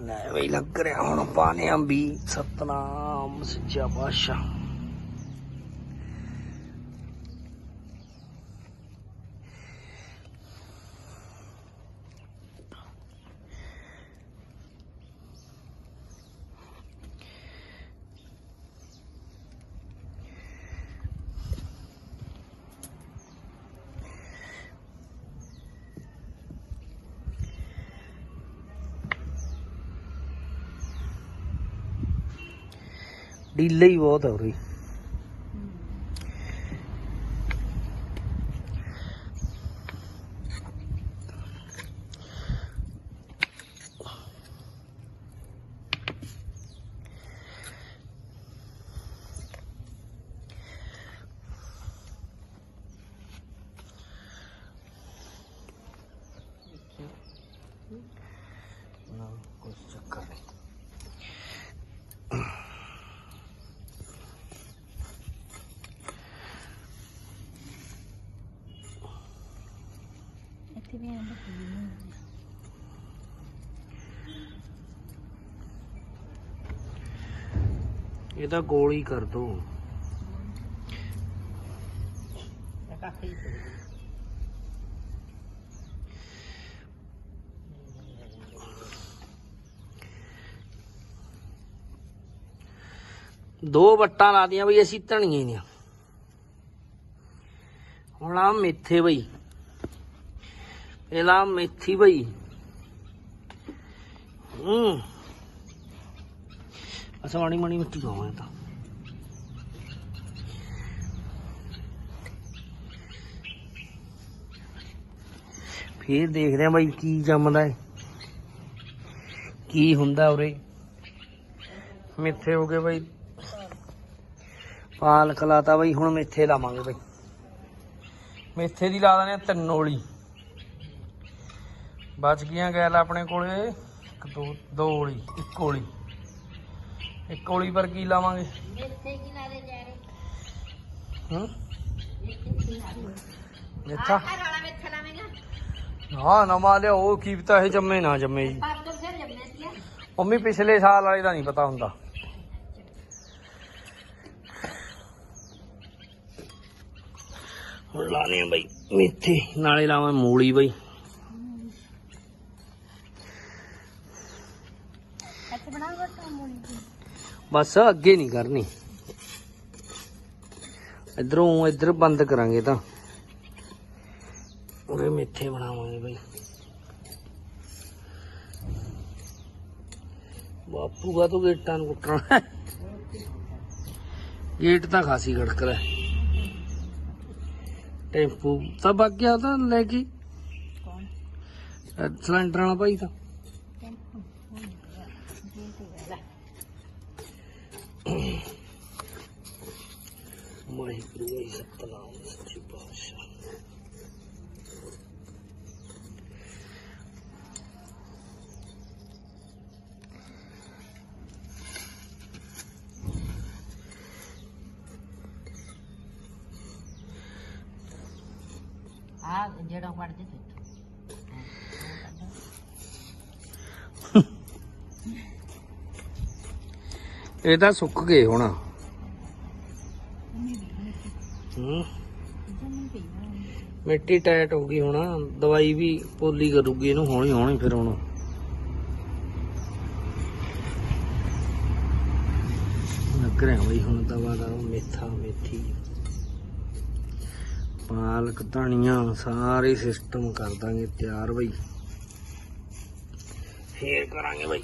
ਲੈ ਬਈ ਲੱਗ ਰਿਹਾ ਹੁਣ ਪਾਣੇ ਅੰਬੀ ਸਤਨਾਮ ਸੱਚਾ ਪਾਤਸ਼ਾਹ ਡੀਲੇ ਹੀ ਬਹੁਤ ਹੋ ਰਹੀ ਨਾ ਕੁਛ ਵੀ ਆਂ ਬੱਤੀ ਇਹ ਤਾਂ ਗੋਲ ਹੀ ਕਰ ਦੋ। ਕਾਫੀ ਦੋ ਵੱਟਾਂ ਲਾ ਦੀਆਂ ਬਈ, ਅਸੀਂ ਧਣੀਏ ਦੀਆਂ। ਹੁਣ ਆ ਮੇਥੇ ਬਈ। ਇਹਲਾ ਮੇਥੀ ਬਈ। ਹੂੰ। ਅਸਾਂ ਮਾਣੀ ਮਾੜੀ ਮਿੱਟੀ ਪਾਵਾਂ ਤਾਂ। ਫੇਰ ਦੇਖਦੇ ਆ ਬਾਈ ਕੀ ਜੰਮਦਾ ਹੈ ਕੀ ਹੁੰਦਾ ਉਰੇ। ਮਿੱਥੇ ਹੋ ਗਏ ਬਈ। ਪਾਲਕ ਲਾਤਾ ਬਈ, ਹੁਣ ਮੇਥੇ ਲਾਵਾਂਗੇ ਬਈ। ਮੇਥੇ ਦੀ ਲਾ ਦਨੇ ਤਨੋਲੀ ਬਚ ਗਈਆਂ ਗੈਲ ਆਪਣੇ ਕੋਲੇ। ਇੱਕ ਦੋ ਦੋ ਓਲੀ ਇੱਕ ਓਲੀ ਇੱਕ ਓਲੀ ਪਰ ਕੀ ਲਾਵਾਂਗੇ? ਮੇਥੇ ਕਿਨਾਰੇ ਜਾ ਰਹੇ। ਹੂੰ? ਮੇਥਾ ਲਾਵੇਂਗਾ। ਹਾਂ ਨਵਾਂ ਲਿਆ ਉਹ ਕੀ ਪਤਾ ਇਹ ਜੰਮੇ ਨਾ ਜੰਮੇ ਜੀ। ਮੰਮੀ ਪਿਛਲੇ ਸਾਲ ਵਾਲੇ ਦਾ ਨਹੀਂ ਪਤਾ ਹੁੰਦਾ। ਹੁਣ ਲਾਣੇ ਆ ਬਈ ਮੇਥੇ। ਨਾਲੇ ਲਾਵਾਂ ਮੂਲੀ ਬਈ। ਦੀ ਬਸ ਅੱਗੇ ਨਹੀਂ ਕਰਨੀ। ਇਧਰੋਂ ਇਧਰ ਬੰਦ ਕਰਾਂਗੇ ਤਾਂ। ਉਰੇ ਮੇਥੇ ਬਣਾਵਾਂਗੇ ਬਈ। ਬਾਪੂ ਬਾ ਤੂੰ ਗੇਟਾਂ ਨੂੰ ਕੁੱਟਣਾ? ਗੇਟ ਤਾਂ ਖਾਸੀ ਖੜਕਦਾ ਟੈਂਪੂ ਤਾਂ ਵਗ ਗਿਆ ਤਾਂ ਲੈ ਕੇ। ਕੌਣ? ਸਿਲੰਡਰ ਵਾਲਾ ਭਾਈ ਤਾਂ। ਵਾਹਿਗੁਰੂ ਜੀ ਸਤਨਾਮ ਸੱਚੇ ਪਾਤਸ਼ਾਹ ਆ ਜਿਹੜਾ ਪੜਦੇ ਤੇ ਇਹ ਤਾਂ ਸੁੱਕ ਗਏ ਹੁਣ ਹੂੰ ਮਿੱਟੀ ਟਾਈਟ ਹੋ ਗਈ ਹੁਣ, ਦਵਾਈ ਵੀ ਪੋਲੀ ਕਰੂਗੀ ਇਹਨੂੰ, ਹੌਲੀ ਹੌਲੀ ਫਿਰ ਹੁਣ। ਲੱਗ ਰਿਹਾ ਬਈ ਹੁਣ ਦਵਾ ਦਾ ਮੇਥਾ, ਮੇਥੀ। ਪਾਲਕ, ਧਨੀਆ, ਸਾਰੇ ਸਿਸਟਮ ਕਰ ਦਾਂਗੇ ਤਿਆਰ ਬਈ। ਫੇਰ ਕਰਾਂਗੇ ਬਈ।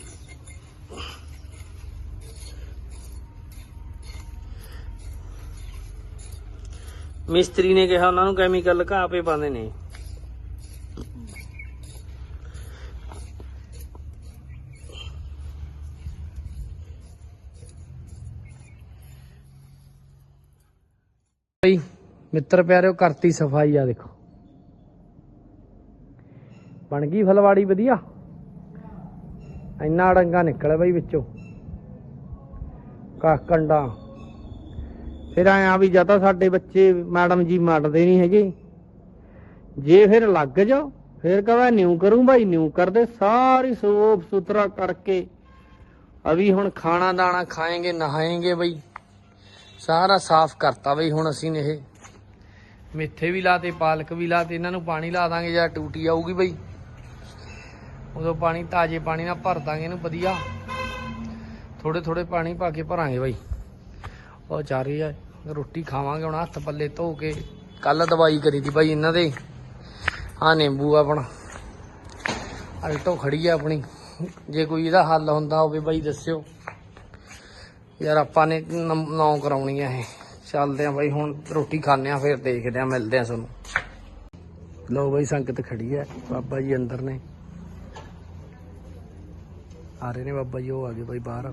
ਮਿਸਤਰੀ ਨੇ ਕਿਹਾ ਉਹਨਾਂ ਨੂੰ ਕੈਮੀਕਲ ਘਾਪੇ ਪਾਉਂਦੇ ਨੇ। ਬਈ, ਮਿੱਤਰ ਪਿਆਰਿਓ, ਕਰਤੀ ਸਫ਼ਾਈ ਆ ਦੇਖੋ। ਬਣ ਗਈ ਫਲਵਾੜੀ ਵਧੀਆ। ਇੰਨਾ ਡੰਗਾ ਨਿਕਲਿਆ ਬਈ ਵਿੱਚੋਂ। ਕਾ ਫਿਰ ਆਇਆ ਵੀ ਜਾਂ ਤਾਂ ਸਾਡੇ ਬੱਚੇ ਮੈਡਮ ਜੀ ਮੰਨਦੇ ਨਹੀਂ ਹੈਗੇ। ਜੇ ਫਿਰ ਲੱਗ ਜਾਓ, ਫਿਰ ਕਹਵਾ ਨਿਊ ਕਰੂੰ ਭਾਈ ਨਿਊ ਕਰਦੇ ਸਾਰੀ ਸੋਪ ਸੁਥਰਾ ਕਰਕੇ। ਅਭੀ ਹੁਣ ਖਾਣਾ ਦਾਣਾ ਖਾਏਗੇ, ਨਹਾਏਗੇ ਬਈ। ਸਾਰਾ ਸਾਫ਼ ਕਰਤਾ ਬਈ ਹੁਣ ਅਸੀਂ ਨੇ ਇਹ। ਮੇਥੇ ਵੀ ਲਾਤੇ, ਪਾਲਕ ਵੀ ਲਾਤੇ, ਇਹਨਾਂ ਨੂੰ ਪਾਣੀ ਲਾ ਦਾਂਗੇ ਜਾਂ ਟੂਟੀ ਆਊਗੀ ਬਈ। ਉਦੋਂ ਪਾਣੀ, ਤਾਜ਼ੇ ਪਾਣੀ ਨਾਲ ਭਰ ਦਾਂਗੇ ਇਹਨੂੰ ਵਧੀਆ। ਥੋੜੇ ਥੋੜੇ ਪਾਣੀ ਪਾ ਕੇ ਭਰਾਂਗੇ ਬਈ। ਉਹ ਚੱਲ ਆ। ਰੋਟੀ ਖਾਵਾਂਗੇ, ਹੁਣ ਹੱਥ ਪੱਲੇ ਧੋ ਕੇ। ਕੱਲ ਦਵਾਈ ਕਰੀ ਦੀ ਬਾਈ ਇਹਨਾਂ ਦੇ। ਆ ਨਿੰਬੂ ਆਪਣਾ। ਅਲਟੋ ਖੜੀ ਆ ਆਪਣੀ। ਜੇ ਕੋਈ ਇਹਦਾ ਹੱਲ ਹੁੰਦਾ ਹੋਵੇ ਬਾਈ, ਦੱਸਿਓ। ਯਾਰ ਆਪਾਂ ਨੇ ਨੌ ਕਰਾਉਣੀ ਆ ਇਹ। ਚੱਲਦੇ ਆ ਬਾਈ, ਹੁਣ ਰੋਟੀ ਖਾਣੇ ਆ, ਫਿਰ ਦੇਖਦੇ ਆ, ਮਿਲਦੇ ਆ ਤੁਹਾਨੂੰ। ਲੋ ਬਾਈ, ਸੰਗਤ ਖੜੀ ਹੈ ਬਾਬਾ ਜੀ ਅੰਦਰ ਨੇ। ਆ ਰਹੇ ਨੇ ਬਾਬਾ ਜੀ, ਉਹ ਆ ਗਏ ਬਾਈ ਬਾਹਰ।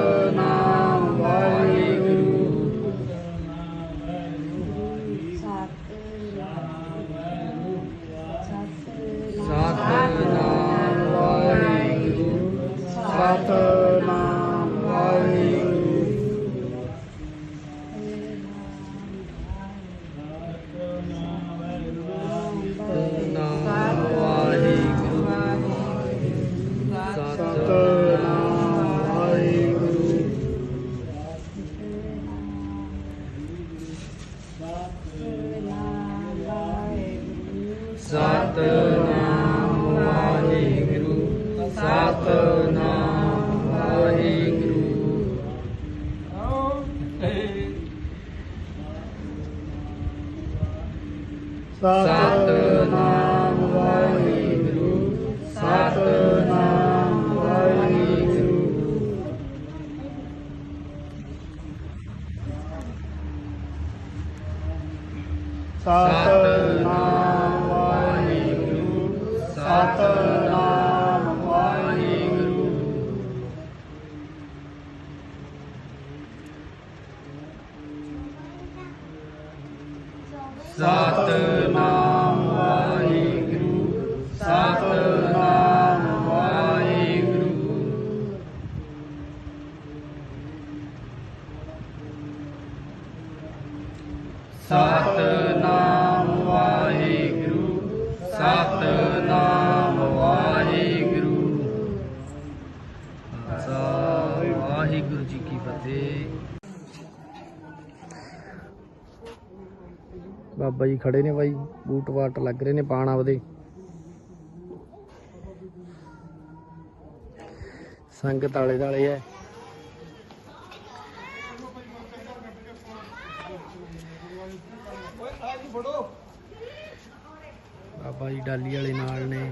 ਸਤਨਾਮ ਵਾਹਿਗੁਰੂ ਸਤਨਾਮ ਵਾਹਿਗੁਰੂ ਸਤਨਾਮ ਬਾਬਾ ਜੀ ਖੜੇ ਨੇ ਬਾਈ, ਬੂਟ ਵਾਟ ਲੱਗ ਰਹੇ ਨੇ ਪਾਣ ਆਪਦੇ। ਸੰਗਤ ਆਲੇ ਦਾਲੇ ਐ ਬਾਬਾ ਜੀ ਡਾਲੀ ਵਾਲੇ ਨਾਲ ਨੇ।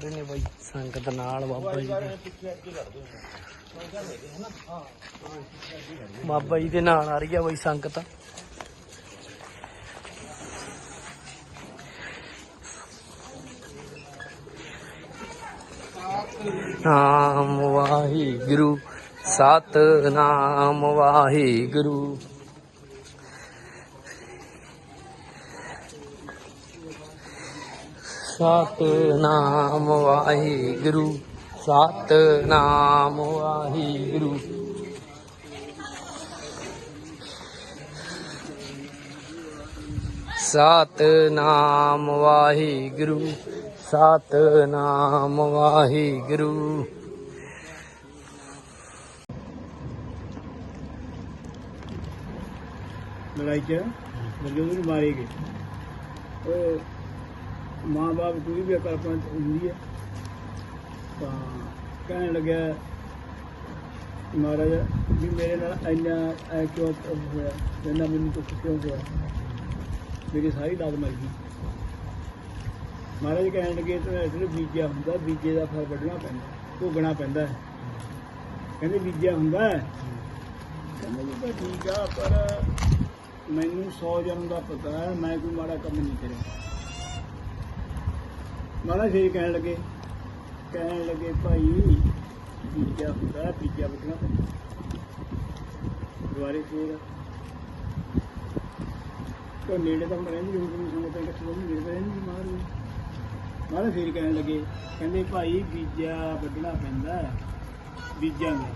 ਜਾ ਨੇ ਬਾਈ। ਸੰਗਤ ਨਾਲ ਬਾਬਾ ਜੀ ਦੇ। ਬਾਬਾ ਜੀ ਦੇ ਨਾਲ ਆ ਰਹੀ ਆ ਬਾਈ ਸੰਗਤ। ਨਾਮ ਵਾਹਿਗੁਰੂ, ਸਤਨਾਮ ਵਾਹਿਗੁਰੂ। ਸਤਨਾਮ ਵਾਹਿਗੁਰੂ ਸਤਨਾਮ ਵਾਹਿਗੁਰੂ। ਸਤਨਾਮ ਵਾਹਿਗੁਰੂ ਸਤਨਾਮ ਵਾਹਿਗੁਰੂ। ਲੜਾਈ ਚ ਜਦੋਂ ਨੂੰ ਮਾਰੇ ਉਹ ਮਾਂ ਬਾਪ ਕੋਈ ਵੀ ਕਲਪਨਾ ਹੁੰਦੀ ਹੈ, ਤਾਂ ਕਹਿਣ ਲੱਗਿਆ ਮਹਾਰਾਜ ਵੀ ਮੇਰੇ ਨਾਲ ਇੰਨਾ ਐ ਕਿਉਂ ਹੋਇਆ, ਇੰਨਾ ਮੈਨੂੰ ਦੁੱਖ ਕਿਉਂ ਹੋਇਆ? ਮੇਰੀ ਸਾਰੀ ਲਾਦ ਮਰ ਗਈ। ਮਹਾਰਾਜ ਕਹਿਣ ਲੱਗੇ, ਤੂੰ ਇਸ ਬੀਜਿਆ ਹੁੰਦਾ, ਬੀਜੇ ਦਾ ਫਲ ਵੱਢਣਾ ਪੈਂਦਾ, ਭੋਗਣਾ ਪੈਂਦਾ ਕਹਿੰਦੇ, ਬੀਜਿਆ ਹੁੰਦਾ ਕਹਿੰਦੇ, ਜੀ ਤਾਂ ਠੀਕ ਆ ਪਰ ਮੈਨੂੰ 100 ਜਨਮ ਦਾ ਪਤਾ ਹੈ, ਮੈਂ ਕੋਈ ਮਾੜਾ ਕੰਮ ਨਹੀਂ ਕਰਿਆ। ਮਾੜਾ ਫੇਰ ਕਹਿਣ ਲੱਗੇ। ਕਹਿਣ ਲੱਗੇ, ਭਾਈ ਬੀਜਾ ਹੁੰਦਾ ਬੀਜਾ ਬਟਣਾ ਦੁਆਰੇ ਫੇਰ ਤੇ ਨੇੜੇ ਤਾਂ ਹੁਣ ਰਹਿੰਦੀ ਨਹੀਂ ਕੋਈ ਸੰਗਤ ਇਕੱਠੀ ਨੇੜੇ ਤਾਂ ਰਹਿੰਦੀ ਨਹੀਂ ਮਾਰ ਵੀ ਮਾਰੇ ਫੇਰ ਕਹਿਣ ਲੱਗੇ, ਕਹਿੰਦੇ, ਭਾਈ, ਬੀਜਾ ਵੱਢਣਾ ਪੈਂਦਾ ਬੀਜਾਂ ਦਾ।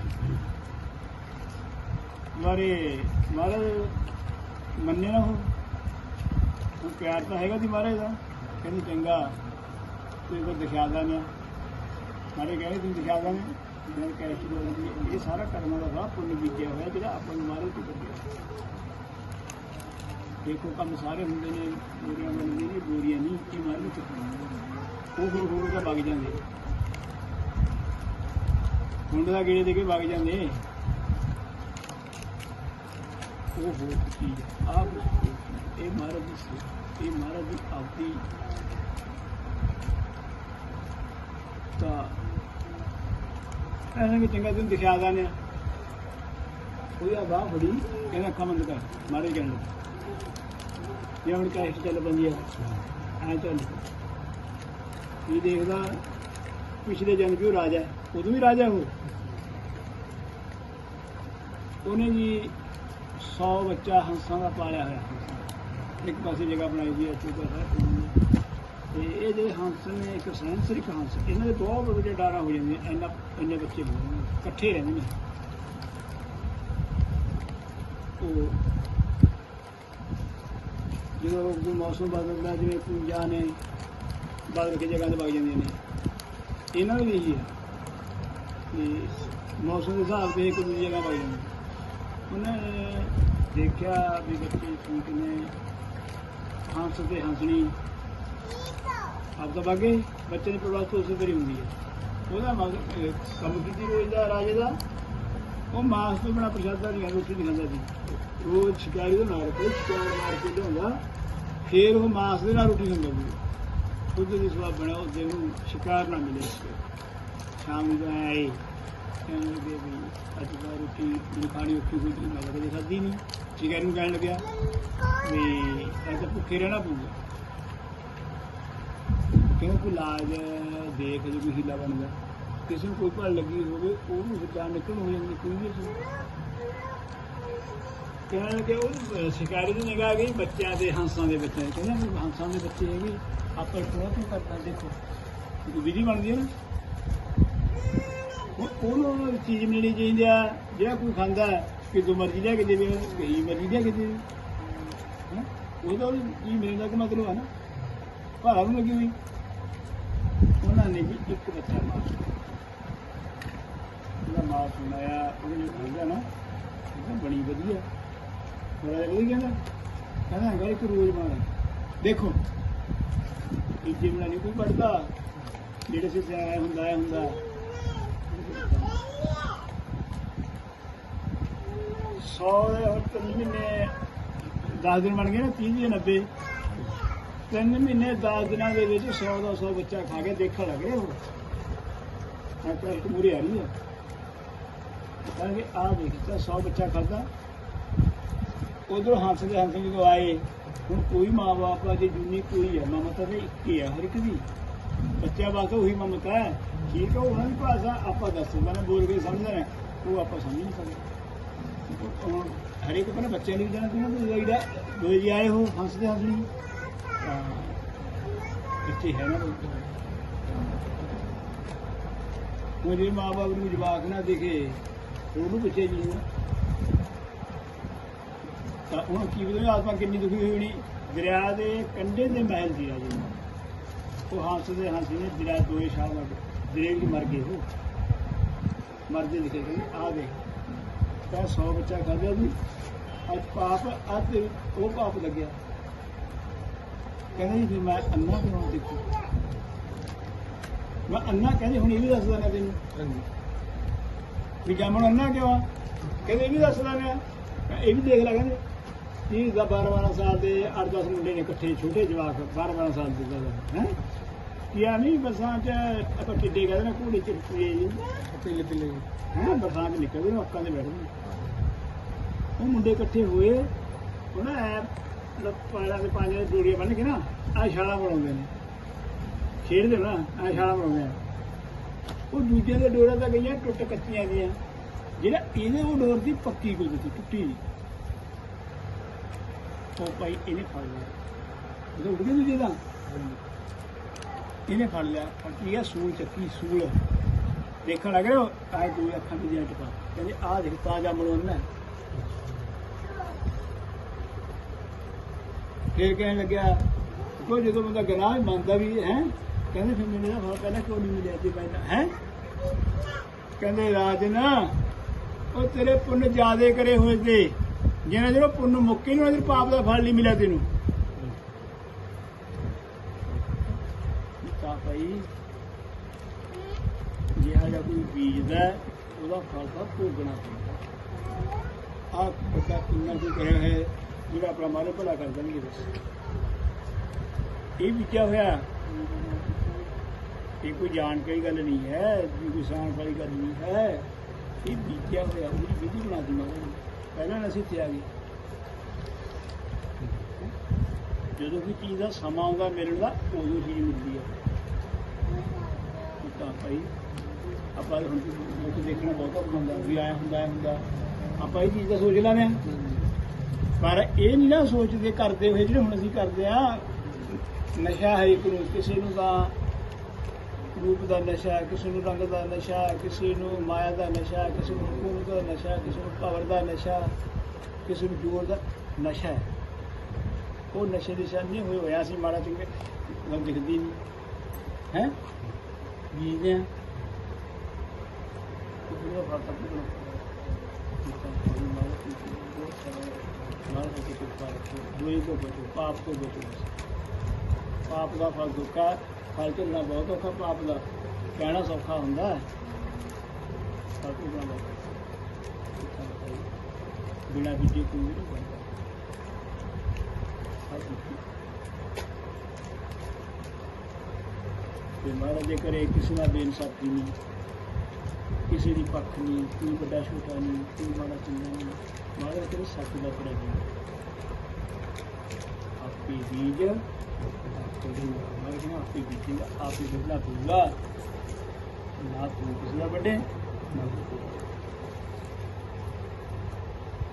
ਮਾਰੇ ਮਹਾਰਾਜ ਮੰਨੇ ਨਾ ਉਹ ਉਹ ਪਿਆਰ ਤਾਂ ਹੈਗਾ ਸੀ ਮਹਾਰਾਜ ਦਾ ਕਹਿੰਦੇ, ਚੰਗਾ ਤੇ ਕੋ ਦਿਖਾ ਦਾਂਗੇ ਮਾਰੇ ਕਹਿੰਦੇ ਤੂੰ ਦਿਖਾ ਦਾਂਗੇ ਮੈਂ ਕਹਿ ਕੇ ਇਹ ਸਾਰਾ ਕਰਮਾਂ ਦਾ ਰਾਹ ਪੁੰਨ ਬੀਜਿਆ ਹੋਇਆ, ਜਿਹੜਾ ਆਪਾਂ ਨੂੰ ਮਾਰੇ ਤੋਂ ਕੱਢਿਆ ਦੇਖੋ, ਕੰਮ ਸਾਰੇ ਹੁੰਦੇ ਨੇ, ਬੋਰੀਆਂ ਬਣਦੀਆਂ ਨੇ, ਬੋਰੀਆਂ ਨਹੀਂ ਇਹ ਮਾਰ ਨੂੰ ਚੁੱਕਣਾ ਉਹ ਹੋਰ ਹੋਰ ਤਾਂ ਵਗ ਜਾਂਦੇ। ਮੁੰਡੇ ਦਾ ਗੇੜੇ ਦੇ ਕੇ ਵਗ ਜਾਂਦੇ। ਉਹ ਹੋਰ ਚੀਜ਼ ਆਪ ਇਹ ਮਹਾਰਾਜ ਦੀ ਇਹ ਮਹਾਰਾਜ ਦੀ ਆਪਦੀ ਤਾਂ ਇਹਨਾਂ ਕਿ ਚੰਗਾ ਦਿਨ ਦਿਖਾ ਦਾਨੇ ਕੋਈ ਆ ਬਾਹ ਬੜੀ ਕਹਿੰਦਾ ਅੱਖਾਂ ਬੰਦ ਕਰ ਮਾਰੇ ਕਹਿਣ ਲੱਗਾ ਜੇ ਹੁਣ ਕੈਸ਼ ਚੱਲ ਪੈਂਦੀ ਆ, ਐ ਚੱਲ। ਇਹ ਦੇਖਦਾ ਪਿਛਲੇ ਜਨਮ ਵੀ ਉਹ ਰਾਜਾ, ਉਦੋਂ ਵੀ ਰਾਜਾ ਹੋ ਉਹਨੇ ਜੀ 100 ਬੱਚਾ ਹੰਸਾਂ ਦਾ ਪਾਲਿਆ ਹੋਇਆ। ਇੱਕ ਪਾਸੇ ਜਗ੍ਹਾ ਬਣਾਈ ਹੋਈ ਹੈ ਚੂਕਾ ਸਾਹਿਬ ਤੇ ਇਹ ਜਿਹੜੇ ਹੰਸ ਨੇ ਇੱਕ ਸੈਂਸਰਿਕ ਹੰਸ ਇਹਨਾਂ ਦੇ ਬਹੁਤ ਵੱਡੇ ਡਾਰਾ ਹੋ ਜਾਂਦੇ ਨੇ, ਇੰਨਾ ਇੰਨੇ ਬੱਚੇ ਹੋ ਜਾਂਦੇ ਨੇ, ਇਕੱਠੇ ਰਹਿੰਦੇ ਨੇ। ਉਹ ਜਦੋਂ ਕੋਈ ਮੌਸਮ ਬਦਲਦਾ ਜਿਵੇਂ ਪੂਜਾ ਨੇ ਬਦਲ ਕੇ ਜਗ੍ਹਾ ਤੇ ਵਗ ਜਾਂਦੀਆਂ ਨੇ ਇਹਨਾਂ ਨੂੰ ਵੀ ਇਹੀ ਹੈ। ਕਿ ਮੌਸਮ ਦੇ ਹਿਸਾਬ ਤੇ ਇੱਕ ਦੂਜੀ ਜਗ੍ਹਾ ਵਗ ਜਾਂਦੇ ਉਹਨੇ ਦੇਖਿਆ ਵੀ ਬੱਚੇ ਠੀਕ ਨੇ ਹੰਸ ਤੇ ਹੰਸਣੀ ਆਪ ਤਾਂ ਬਾਗੇ ਬੱਚੇ ਦੀ ਪ੍ਰਵਾਸ ਉਸੇ ਤਰ੍ਹਾਂ ਹੀ ਹੁੰਦੀ ਹੈ। ਉਹਦਾ ਮਗ- ਅਹ, ਕੰਮ ਕੀਤੀ ਰੋਜ਼ ਦਾ, ਰਾਜੇ ਦਾ। ਉਹ ਮਾਸ ਤੋਂ ਬਣਾ ਪ੍ਰਸ਼ਾਦਾ ਨਹੀਂ ਰੋਟੀ ਨਹੀਂ ਖਾਂਦਾ ਸੀ ਰੋਜ਼ ਸ਼ਿਕਾਰੀ ਦਾ ਨਾਲ ਕੋਈ ਸ਼ਿਕਾਰ ਮਾਰ ਕੇ ਲਿਆਉਂਦਾ ਫੇਰ ਉਹ ਮਾਸ ਦੇ ਨਾਲ ਰੋਟੀ ਖਾਂਦਾ ਸੀ ਖੁਦ ਦੀ ਸਵਾਬ ਬਣਾ ਉਹ ਨੂੰ ਸ਼ਿਕਾਰ ਨਾ ਮਿਲੇ ਸ਼ਾਮ ਨੂੰ ਤਾਂ ਆਏ ਕਹਿਣ ਲੱਗੇ ਵੀ ਅੱਜ ਦਾ ਰੋਟੀ ਮੈਨੂੰ ਖਾਣੀ ਔਖੀ ਹੋਈ ਸੀ, ਮੈਂ ਕਦੇ ਖਾਧੀ ਨਹੀਂ। ਸ਼ਿਕਾਰੀ ਨੂੰ ਕਹਿਣ ਲੱਗਿਆ ਵੀ ਅੱਜ ਤਾਂ ਭੁੱਖੇ ਰਹਿਣਾ ਪਊਗਾ। ਕਿਉਂ ਕੋਈ ਲਾਜ ਦੇਖ ਜੇ ਕੋਈ ਹੀਲਾ ਬਣਦਾ। ਕਿਸੇ ਨੂੰ ਕੋਈ ਭਲ ਲੱਗੀ ਹੋਵੇ ਉਹਨੂੰ ਜਾਨ ਨਿਕਲ ਹੋ ਜਾਂਦੀ ਕੋਈ ਵੀ ਕਹਿਣ ਲੱਗੇ ਉਹ ਅਹ, ਸ਼ਿਕਾਰੀ ਦੀ ਨਿਗਾਹ ਗਈ ਬੱਚਿਆਂ ਦੇ ਹੰਸਾਂ ਦੇ ਬੱਚੇ ਕਹਿੰਦਾ ਹੰਸਾਂ ਦੇ ਬੱਚੇ ਹੈਗੇ ਆਪਾਂ ਥੋੜਾ ਕੀ ਕਰਨਾ ਦੇਖੋ? ਕੋਈ ਵਿਧੀ ਬਣਦੀ ਹੈ ਨਾ? ਉਹਨੂੰ ਚੀਜ਼ ਮਿਲਣੀ ਚਾਹੀਦੀ ਆ ਜਿਹੜਾ ਕੋਈ ਖਾਂਦਾ ਕਿ ਜੋ ਮਰਜ਼ੀ ਲੈ ਕੇ ਦੇਵੇ ਕਹੀ ਮਰਜ਼ੀ ਲੈ ਕੇ ਦੇਵੇ। ਹੈਂ? ਉਹਦਾ ਉਹ ਮਿਲਣ ਦਾ ਕੀ ਮਤਲਬ ਹੈ ਨਾ? ਭਾਰਾ ਨੂੰ ਲੱਗੀ ਹੋਈ। ਨੇ ਵੀ ਇੱਕ ਬੱਚਾ ਮਾਰ ਉਹਦਾ ਮਾਰ ਸੁਣਾਇਆ ਉਹਨੇ ਜੋ ਨਾ। ਉਹ ਬਣੀ ਵਧੀਆ। ਬੜਾ ਵਧੀਆ ਕਹਿੰਦਾ ਕਹਿੰਦਾ ਹੈਗਾ ਇੱਕ ਰੋਜ਼ ਮਾਰ। ਦੇਖੋ, ਇਹ ਜਿਮਣਾ ਨਹੀਂ ਕੋਈ ਪੜਦਾ ਜਿਹੜੇ ਸੇ ਆਇਆ ਹੁੰਦਾ ਹੈ ਹੁੰਦਾ। ਸੌ ਦੇ ਹੁਣ ਤਿੰਨ ਮਹੀਨੇ 10 ਦਿਨ ਬਣ ਗਏ ਨਾ 30 ਜਾਂ 90 ਤਿੰਨ ਮਹੀਨੇ 10 ਦਿਨਾਂ ਦੇ ਵਿੱਚ 100 ਦਾ 100 ਬੱਚਾ ਖਾ ਕੇ ਦੇਖਣ ਲੱਗੇ ਉਹ। ਆ ਤਾਂ ਆ। ਰਹੀ ਹੈ ਕਹਿੰਦੇ ਆ ਦੇਖਦਾ 100 ਬੱਚਾ ਖਾਦਾ ਉਧਰ ਹੱਸਦੇ ਹੰਸ ਜਦੋਂ ਆਏ, ਹੁਣ ਕੋਈ ਮਾਂ-ਬਾਪ ਆ, ਜੇ ਜੁਨੀ ਕੋਈ ਹੈ ਮਮਤਾ ਤੇ ਇੱਕ ਹੀ ਹੈ ਹਰ ਇੱਕ ਦੀ। ਬੱਚਿਆਂ ਵਾਸਤੇ ਉਹੀ ਮਮਤਾ ਹੈ। ਠੀਕ ਹੈ ਉਹਨਾਂ ਦੀ ਭਾਸ਼ਾ ਆਪਾਂ ਦੱਸ। ਸਕਦੇ ਬੋਲ ਕੇ ਸਮਝਦੇ ਨੇ ਉਹ ਆਪਾਂ ਸਮਝ ਨਹੀਂ ਸਕਦੇ। ਉਹ ਹੁਣ ਹਰੇਕ ਆਪਣੇ ਬੱਚਿਆਂ ਨੂੰ ਵੀ ਜਾਣਾ ਚਾਹੀਦਾ ਤੁਸੀਂ ਜਿਹੜਾ ਦੋ ਜੀ ਆਏ ਹੋ ਹੰਸਦੇ ਹੰਸ ਤਾਂ ਇੱਥੇ ਹੈ ਨਾ ਕੋਈ। ਉਹ ਜੇ ਮਾਂ-ਬਾਪ ਨੂੰ ਜਵਾਕ ਨਾ ਦੇਖੇ, ਉਹਨੂੰ ਪਿੱਛੇ ਜੀ ਤਾਂ ਉਹਨਾਂ ਕੀ ਬਦਲੇ ਆਤਮਾ ਕਿੰਨੀ ਦੁਖੀ ਹੋਈ ਹੋਣੀ। ਦਰਿਆ ਦੇ ਕੰਢੇ ਦੇ ਮਹਿਲ ਦੀ ਆ ਜੀ। ਉਹ ਹੱਸਦੇ ਨੇ ਦਰਿਆ ਦੋਏ ਸ਼ਾਹ ਮਰ ਦਰਿਆ ਵਿੱਚ ਮਰ ਗਏ ਉਹ। ਮਰਦੇ ਦਿਖੇ ਕਹਿੰਦੇ ਆ ਗਏ ਤਾਂ 100 ਬੱਚਾ ਖਾਧਾ ਜੀ। ਅੱਜ ਪਾਪ, ਅੱਜ ਉਹ ਪਾਪ ਲੱਗਿਆ। ਕਹਿੰਦੇ ਜੀ ਮੈਂ ਅੰਨਾ ਕਿਉਂ ਦੇਖੂ। ਮੈਂ ਅੰਨਾ ਕਹਿੰਦੇ ਹੁਣ ਇਹ ਵੀ ਦੱਸਦਾ ਨਾ ਤੈਨੂੰ। ਹਾਂਜੀ। ਵੀ ਜਾਮਣ ਅੰਨਾ ਕਿਉਂ ਆ? ਕਹਿੰਦੇ ਇਹ ਵੀ ਦੱਸਦਾ ਨੇ ਇਹ ਵੀ ਦੇਖ ਲੈ ਕਹਿੰਦੇ ਜੀ ਦਾ 12 12 ਸਾਲ ਦੇ 8-10 ਮੁੰਡੇ ਨੇ ਇਕੱਠੇ ਛੋਟੇ ਜਵਾਕ 12 12 ਸਾਲ ਦੇ ਦਾ ਹੈ? ਕੀ ਆ ਨਹੀਂ ਬਸਾਂ ਚ ਆਪਾਂ ਕਿੱਡੇ ਕਹਿੰਦੇ ਨੇ ਘੋੜੇ ਚ ਪੀਏ ਜੀ। ਪਿੱਲੇ ਪਿੱਲੇ ਹੈ ਬਰਸਾਤ ਚ ਨਿਕਲਦੇ ਨੇ ਅੱਕਾਂ ਦੇ ਬੈਠਦੇ ਉਹ ਮੁੰਡੇ ਇਕੱਠੇ ਹੋਏ ਉਹਨਾਂ ਐ ਪਾਲਾਂ ਦੇ ਪੰਜ ਜੋੜੀਆਂ ਬੰਨ ਕੇ ਨਾ ਆ ਛਾਲਾ ਬਣਾਉਂਦੇ ਨੇ। ਖੇਡਦੇ ਨਾ ਆ ਛਾਲਾ ਬਣਾਉਂਦੇ ਆ ਉਹ ਦੂਜੇ ਦੇ ਡੋਰਾਂ ਤਾਂ ਗਈਆਂ, ਟੁੱਟ ਕੱਚੀਆਂ ਦੀਆਂ ਜਿਹੜਾ ਇਹਦੇ ਉਹ ਡੋਰ ਦੀ ਪੱਕੀ ਗੁੱਲ ਸੀ ਟੁੱਟੀ ਉਹ ਭਾਈ ਇਹਨੇ ਫੜ ਲਿਆ। ਜਦੋਂ ਉੱਡ ਗਏ ਦੂਜੇ ਦਾ ਇਹਨੇ ਫੜ ਲਿਆ। ਪੱਕੀ ਆ ਸੂਲ ਚੱਕੀ, ਸੂਲ। ਦੇਖਣ ਲੱਗ ਰਿਹਾ ਆਏ ਦੋ ਅੱਖਾਂ ਦੀ ਜੱਟ ਪਾ। ਕਹਿੰਦੇ ਆਹ ਦੇਖ, ਤਾਜ਼ਾ ਮਲੋਨਾ ਫਿਰ ਕਹਿਣ ਲੱਗਿਆ ਕੋਈ ਜਦੋਂ ਬੰਦਾ ਗਨਾਹ ਮੰਨਦਾ ਵੀ, ਹੈ? ਕਹਿੰਦੇ, ਫਿਰ ਮੈਨੂੰ ਨਾ ਫਲ ਪਹਿਲਾਂ ਕਿਉਂ ਨਹੀਂ ਮਿਲਿਆ ਤੇ ਪਹਿਲਾਂ ਹੈ? ਕਹਿੰਦੇ ਰਾਜ ਨਾ ਉਹ ਤੇਰੇ ਪੁੰਨ ਜ਼ਿਆਦੇ ਕਰੇ ਹੋਏ ਤੇ ਜਿਹਨਾਂ ਜਿਹੜਾ ਪੁੰਨ ਮੁੱਕੇ ਨੂੰ ਅਜਰ ਪਾਪ ਦਾ ਫਲ ਨਹੀਂ ਮਿਲਿਆ ਤੈਨੂੰ ਤਾਂ ਭਾਈ ਜਿਹੜਾ ਜਿਹਾ ਕੋਈ ਬੀਜਦਾ ਹੈ, ਉਹਦਾ ਫਲ ਤਾਂ ਭੋਗਣਾ ਪੈਂਦਾ ਆਹ ਪਤਾ ਕਿੰਨਾ ਕੁ ਕਰਿਆ ਹੈ ਜਿਹੜਾ ਆਪਣਾ ਭਲਾ ਕਰ ਦੇਣਗੇ ਬਸ। ਇਹ ਵੀ ਕਿਆ ਹੋਇਆ? ਇਹ ਕੋਈ ਜਾਣਕਾਰੀ ਗੱਲ ਨਹੀਂ ਹੈ, ਇਹ ਕੋਈ ਸਾਨ ਵਾਲੀ ਗੱਲ ਨਹੀਂ ਹੈ। ਇਹ ਬੀਜਿਆ ਹੋਇਆ? ਉਹਦੀ ਵਿਧੀ ਬਣਾ ਦੀ ਮਾਰੇ ਪਹਿਲਾਂ ਅਸੀਂ ਤੇ ਆ ਗਏ। ਜਦੋਂ ਵੀ ਚੀਜ਼ ਦਾ ਸਮਾਂ ਆਉਂਦਾ ਮਿਲਣ ਦਾ, ਉਦੋਂ ਚੀਜ਼ ਮਿਲਦੀ ਹੈ। ਤਾਂ ਭਾਈ, ਆਪਾਂ ਹੁਣ ਦੇਖਣਾ ਬਹੁਤਾ ਹੁੰਦਾ, ਵੀ ਆਇਆ ਹੁੰਦਾ ਆਇਆ ਹੁੰਦਾ। ਆਪਾਂ ਇਹ ਚੀਜ਼ ਦਾ ਸੋਚ ਲੈਂਦੇ ਹਾਂ। ਪਰ ਇਹ ਨਹੀਂ ਨਾ ਸੋਚਦੇ ਕਰਦੇ ਹੋਏ ਜਿਹੜੇ ਹੁਣ ਅਸੀਂ ਕਰਦੇ ਆ ਨਸ਼ਾ ਹੈ ਇੱਕ ਨੂੰ ਕਿਸੇ ਨੂੰ ਤਾਂ ਰੂਪ ਦਾ ਨਸ਼ਾ ਕਿਸੇ ਨੂੰ ਰੰਗ ਦਾ ਨਸ਼ਾ ਕਿਸੇ ਨੂੰ ਮਾਇਆ ਦਾ ਨਸ਼ਾ ਕਿਸੇ ਨੂੰ ਹਕੂਮਤ ਦਾ ਨਸ਼ਾ ਕਿਸੇ ਨੂੰ ਪਾਵਰ ਦਾ ਨਸ਼ਾ ਕਿਸੇ ਨੂੰ ਜੋਰ ਦਾ ਨਸ਼ਾ ਹੈ। ਉਹ ਨਸ਼ੇ ਦੇ ਨਹੀਂ ਹੋਏ ਹੋਇਆ ਸੀ ਮਾੜਾ ਚੰਗੇ ਗੱਲ ਦਿਖਦੀ ਨਹੀਂ। ਹੈ? ਜੀਦੇ ਆ ਉਹ ਫ਼ਰਕ ਪੜਦਾ ਦੁਈ ਕੋ ਬਚੋ ਪਾਪ ਕੋ ਬਚੋ ਪਾਪ ਦਾ ਫਲ ਦੁੱਖਾ ਫਲ ਝੱਲਣਾ ਬਹੁਤ ਔਖਾ ਪਾਪ ਦਾ ਕਹਿਣਾ ਸੌਖਾ ਹੁੰਦਾ ਹੈ ਫਲ ਝੱਲਣਾ ਬਹੁਤ ਔਖਾ। ਬਿਨਾਂ ਬੀਜੇ ਕੋਈ ਨਹੀਂ ਬਣਦਾ ਤੇ ਮਹਾਰਾਜ ਦੇ ਕਰੇ ਕਿਸੇ ਨਾਲ ਬੇਇਨਸਾਫੀ ਨਹੀਂ ਕਿਸੇ ਦੀ ਪੱਖ ਨਹੀਂ ਕੋਈ ਵੱਡਾ ਛੋਟਾ ਨਹੀਂ ਕੋਈ ਮਾੜਾ ਚੰਗਾ ਨਹੀਂ ਮਹਾਰਾਜ ਕਰੇ ਸੱਚ ਦਾ ਪੜਾ ਨਹੀਂ ਆਪੀ ਬੀਜ, ਆਪੇ ਦੂੰਗਾ ਆਪੇ ਬੀਜੇਗਾ ਆਪੇ ਬਦਲਾ ਦੂੰਗਾ ਨਾ ਤੂੰ ਕਿਸੇ ਦਾ ਵੱਡੇ, ਨਾ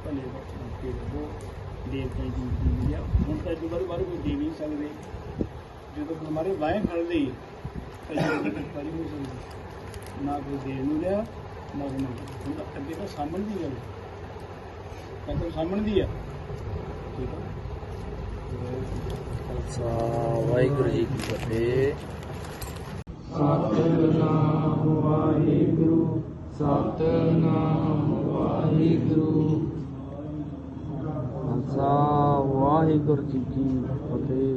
ਭਲੇ ਬਖਸ਼ਣਾ ਕੇ ਰਹੋ ਦੇਵਤਾ ਦੀ ਦੀ ਆ। ਹੁਣ ਤਾਂ ਜੋ ਬਾਰੇ ਕੋਈ ਦੇ ਨਹੀਂ ਸਕਦੇ ਜਦੋਂ ਹਮਾਰੇ ਬਾएं ਫੜ ਲਈ ਤਾਂ ਇਹ ਨਹੀਂ ਸਕਦੀ ਨਾ ਕੋਈ ਦੇ ਨੂੰ ਲਿਆ, ਨਾ ਕੋਈ ਅੱਗੇ ਤਾਂ ਸਾਹਮਣ ਦੀ ਗੱਲ ਤਾਂ ਸਾਹਮਣ ਦੀ ਆ। ਠੀਕ ਆ। ਖਾਲਸਾ ਵਾਹਿਗੁਰੂ ਜੀ ਕੀ ਫਤਿਹ। ਸਤਨਾਮ ਵਾਹਿਗੁਰੂ ਸਤਨਾਮ ਵਾਹਿਗੁਰੂ। ਖਾਲਸਾ ਵਾਹਿਗੁਰੂ ਜੀ ਕੀ ਫਤਿਹ।